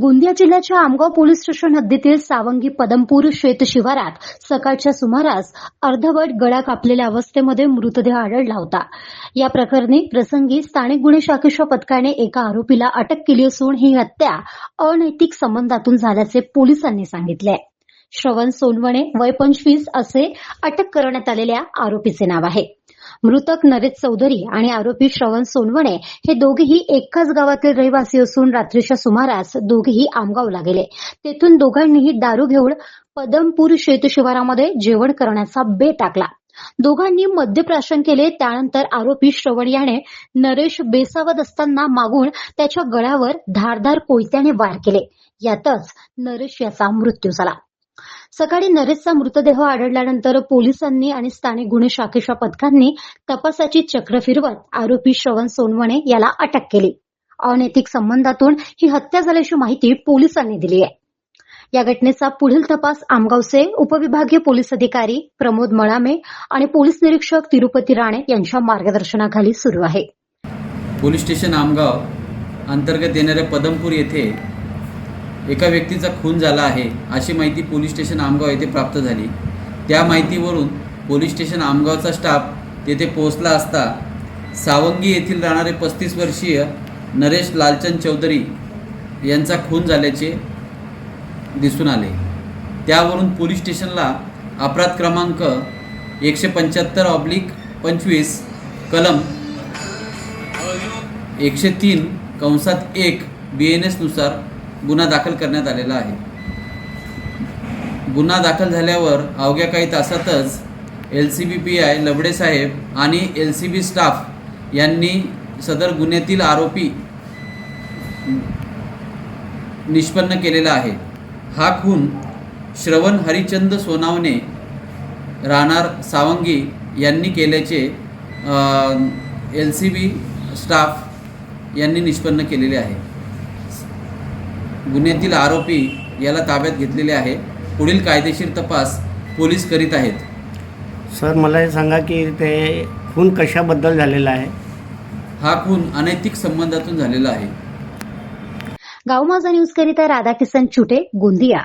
गोंदिया जिल्ह्याच्या Amgaon police station हद्दीतील सावंगी पदमपूर शेत शिवारात सकाळच्या सुमारास अर्धवट गळा कापलेल्या अवस्थेमध्ये मृतदेह आढळला होता. या प्रकरणी प्रसंगी स्थानिक गुन्हे शाखेच्या पथकाने एका आरोपीला अटक केली असून ही हत्या अनैतिक संबंधातून झाल्याचे पोलिसांनी सांगितले. श्रवण सोनवणे वय पंचवीस असे अटक करण्यात आलेल्या आरोपीचे नाव आहे. मृतक नरेश चौधरी आणि आरोपी श्रवण सोनवणे हे दोघेही एकाच गावातील रहिवासी असून रात्रीच्या सुमारास दोघेही आमगावला गेले. तेथून दोघांनीही दारू घेऊन पदमपूर शेतशिवारामध्ये जेवण करण्याचा बे टाकला. दोघांनी मद्यप्राशन केले त्यानंतर आरोपी श्रवण याने नरेश बेसावत असताना मागून त्याच्या गळ्यावर धारधार कोयत्याने वार केले. यातच नरेश याचा मृत्यू झाला. सकाळी नरेशचा मृतदेह आढळल्यानंतर पोलिसांनी आणि स्थानिक गुन्हे शाखेच्या पथकांनी तपासाची चक्र फिरवत आरोपी श्रवण सोनवणे याला अटक केली. अनैतिक संबंधातून ही हत्या झाल्याची माहिती पोलिसांनी दिली आहे. या घटनेचा पुढील तपास आमगावचे उपविभागीय पोलीस अधिकारी प्रमोद मळामे आणि पोलीस निरीक्षक तिरुपती राणे यांच्या मार्गदर्शनाखाली सुरू आहे. पोलीस स्टेशन आमगाव अंतर्गत येणाऱ्या पदमपूर येथे एका व्यक्तीचा खून झाला आहे अशी माहिती पोलीस स्टेशन आमगाव येथे प्राप्त झाली. त्या माहितीवरून पोलीस स्टेशन आमगावचा स्टाफ तेथे पोहोचला असता सावंगी येथील राहणारे पस्तीस वर्षीय नरेश लालचंद चौधरी यांचा खून झाल्याचे दिसून आले. त्यावरून पोलीस स्टेशनला अपराध क्रमांक एकशे पंच्याहत्तर ऑब्लिक पंचवीस कलम एकशे तीन कंसात एक बी एन एसनुसार गुन्हा दाखल करण्यात आलेला आहे. गुन्हा दाखल झाल्यावर अवघ्या काही तासातच L C B P I Labade साहेब आणि एल सी बी स्टाफ यांनी सदर गुन्ह्यातील आरोपी निष्पन्न केलेला आहे. हा खून श्रवण हरिचंद सोनावणे राहणार सावंगी यांनी केल्याचे एल सी बी स्टाफ यांनी निष्पन्न केलेले आहे. गुन्ह्यातील आरोपी याला ताब्यात घेतलेले आहे. पुढील कायदेशीर तपास पोलीस करीत आहेत. सर मला हे सांगा की ते खून कशाबद्दल झालेला आहे? हा खून अनैतिक संबंधातून झालेला आहे. गाव माझा न्यूज करिता राधाकिसन चुटे गोंदिया.